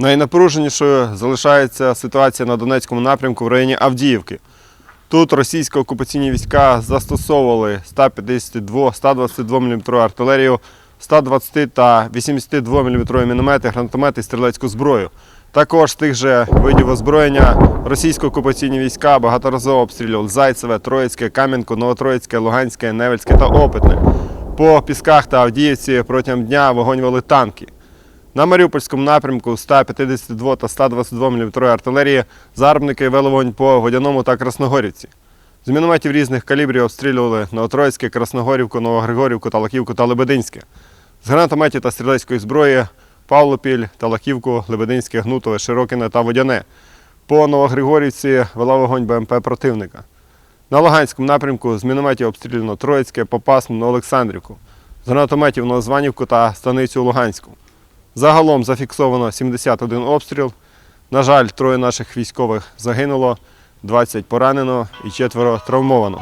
Найнапруженішою залишається ситуація на Донецькому напрямку в районі Авдіївки. Тут російські окупаційні війська застосовували 152, 122 мм артилерію, 120 та 82 мм міномети, гранатомети стрілецьку зброю. Також тих же видів озброєння російські окупаційні війська багаторазово обстрілювали Зайцеве, Троїцьке, Кам'янку, Новотроїцьке, Луганське, Невельське та Опитне. По Пісках та Авдіївці протягом дня вогонь вели танки. На Маріупольському напрямку 152 та 122 мм артилерії загарбники вели вогонь по Водяному та Красногорівці. З мінометів різних калібрів обстрілювали Новотроїцьке, Красногорівку, Новогригорівку, Талаківку та Лебединське. З гранатометів та стрілецької зброї Павлопіль, Талаківку, Лебединське, Гнутове, Широкине та Водяне. По Новогригорівці вела вогонь БМП противника. На Луганському напрямку з мінометів обстріляно Троїцьке, Попасну, Новоолександрівку. З гранатометів Новозванівку та Станицю Луганську. Загалом зафіксовано 71 обстріл. На жаль, троє наших військових загинуло, 20 поранено і четверо травмовано.